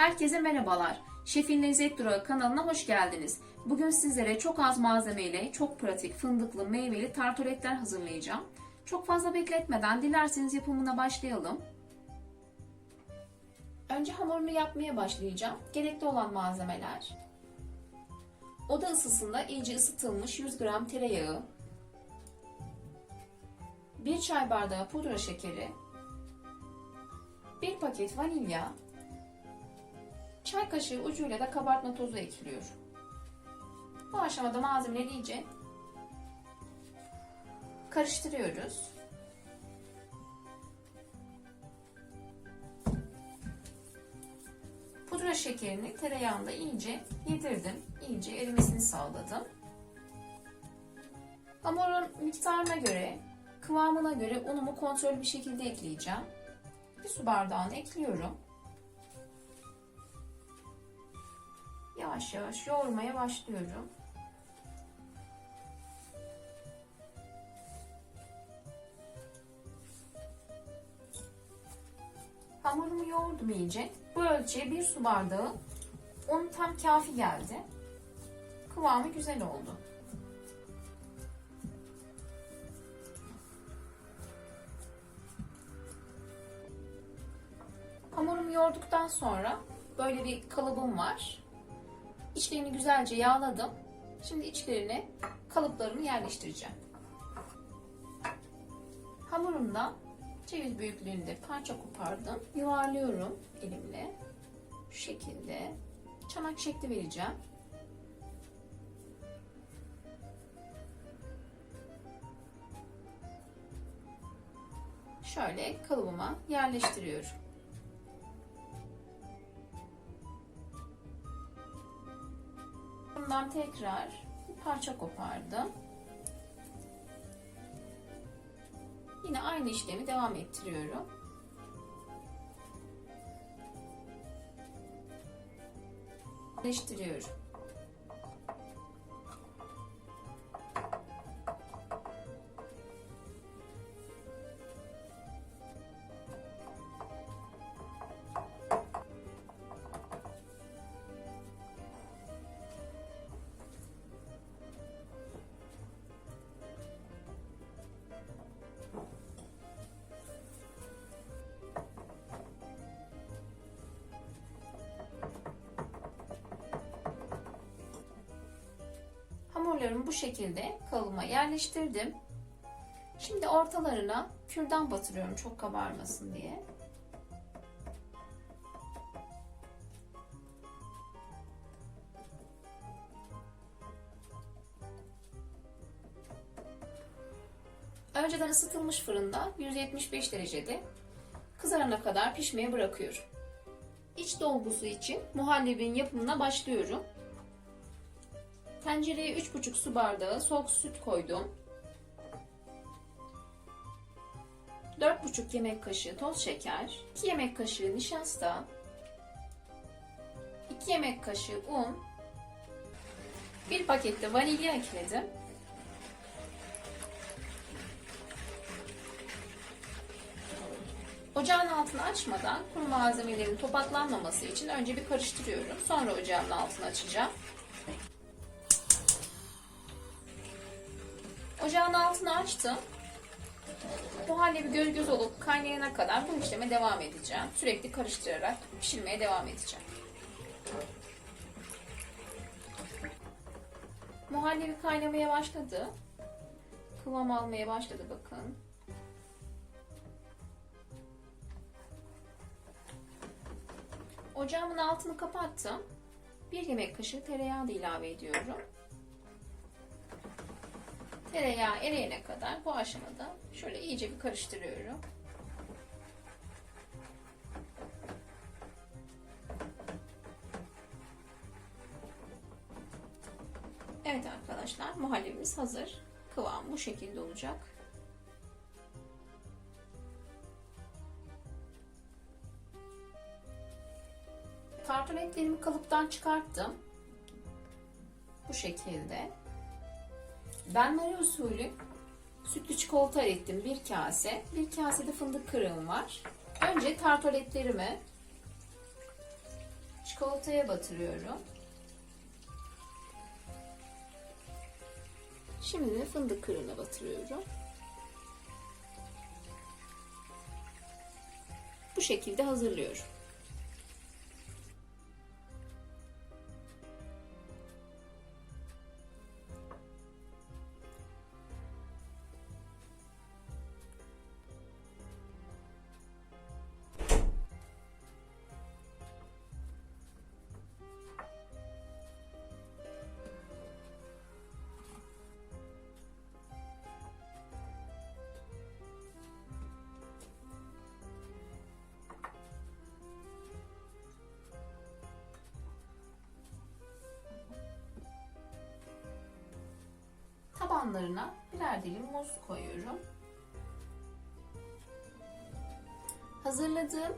Herkese merhabalar. Şefin Lezzet Durağı kanalına hoş geldiniz. Bugün sizlere çok az malzemeyle çok pratik fındıklı meyveli tartoletler hazırlayacağım. Çok fazla bekletmeden dilerseniz yapımına başlayalım. Önce hamurunu yapmaya başlayacağım. Gerekli olan malzemeler. Oda ısısında iyice ısıtılmış 100 gram tereyağı, 1 çay bardağı pudra şekeri, 1 paket vanilya, çay kaşığı ucuyla da kabartma tozu ekliyorum. Bu aşamada malzemeleri iyice karıştırıyoruz. Pudra şekerini tereyağında iyice yedirdim. İyice erimesini sağladım. Hamurun miktarına göre, kıvamına göre unumu kontrollü bir şekilde ekleyeceğim. Bir su bardağını ekliyorum. Yavaş yavaş yoğurmaya başlıyorum. Hamurumu yoğurdum iyice. Bu ölçüye bir su bardağı un tam kafi geldi. Kıvamı güzel oldu. Hamurumu yoğurduktan sonra böyle bir kalıbım var. İçlerini güzelce yağladım. Şimdi içlerine kalıplarımı yerleştireceğim. Hamurumdan ceviz büyüklüğünde parça kopardım. Yuvarlıyorum elimle. Şu şekilde çanak şekli vereceğim. Şöyle kalıbıma yerleştiriyorum. Bundan tekrar bir parça kopardım. Yine aynı işlemi devam ettiriyorum. Birleştiriyorum. Hamurlarımı bu şekilde kalıma yerleştirdim. Şimdi ortalarına kürdan batırıyorum çok kabarmasın diye. Önceden ısıtılmış fırında 175 derecede kızarana kadar pişmeye bırakıyorum. İç dolgusu için muhallebin yapımına başlıyorum. Tencereye 3,5 su bardağı soğuk süt koydum. 4,5 yemek kaşığı toz şeker, 2 yemek kaşığı nişasta, 2 yemek kaşığı un, 1 pakette vanilya ekledim. Ocağın altını açmadan kuru malzemelerin topaklanmaması için önce bir karıştırıyorum. Sonra ocağın altını açacağım. Ocağın altını açtım. Muhallebi göz göz olup kaynayana kadar bu işleme devam edeceğim. Sürekli karıştırarak pişirmeye devam edeceğim. Muhallebi kaynamaya başladı. Kıvam almaya başladı bakın. Ocağımın altını kapattım. Bir yemek kaşığı tereyağı da ilave ediyorum. Tereyağı eriyene kadar bu aşamada şöyle iyice bir karıştırıyorum. Evet arkadaşlar muhallebimiz hazır. Kıvam bu şekilde olacak. Tartoletlerimi kalıptan çıkarttım. Bu şekilde. Ben Maria usulü sütlü çikolata erittim bir kase. Bir kase de fındık kırığım var. Önce tartoletlerimi Çikolataya batırıyorum. Şimdi de fındık kırığına batırıyorum. Bu şekilde hazırlıyorum. Tabanlarına birer dilim muz koyuyorum. Hazırladığım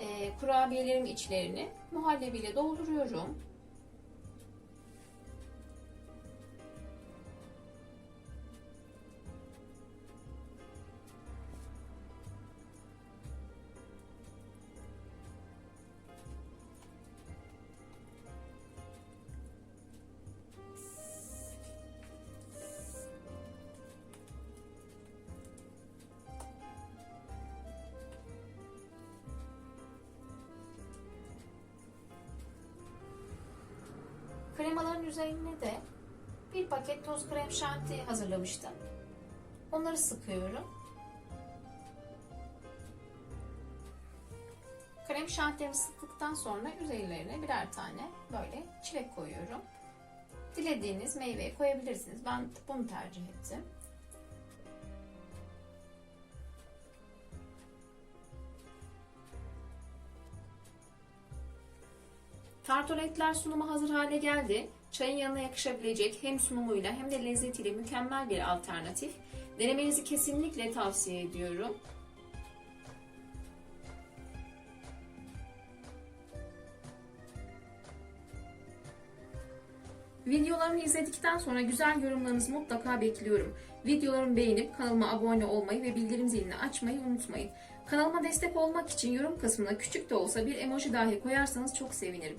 e, kurabiyelerin içlerini muhallebiyle dolduruyorum. Kremaların üzerine de bir paket toz krem şanti hazırlamıştım. Onları sıkıyorum. Krem şantiyemi sıktıktan sonra üzerlerine birer tane böyle çilek koyuyorum. Dilediğiniz meyveyi koyabilirsiniz. Ben bunu tercih ettim. Tartoletler sunuma hazır hale geldi. Çayın yanına yakışabilecek hem sunumuyla hem de lezzetiyle mükemmel bir alternatif. Denemenizi kesinlikle tavsiye ediyorum. Videolarımı izledikten sonra güzel yorumlarınızı mutlaka bekliyorum. Videolarımı beğenip kanalıma abone olmayı ve bildirim zilini açmayı unutmayın. Kanalıma destek olmak için yorum kısmına küçük de olsa bir emoji dahi koyarsanız çok sevinirim.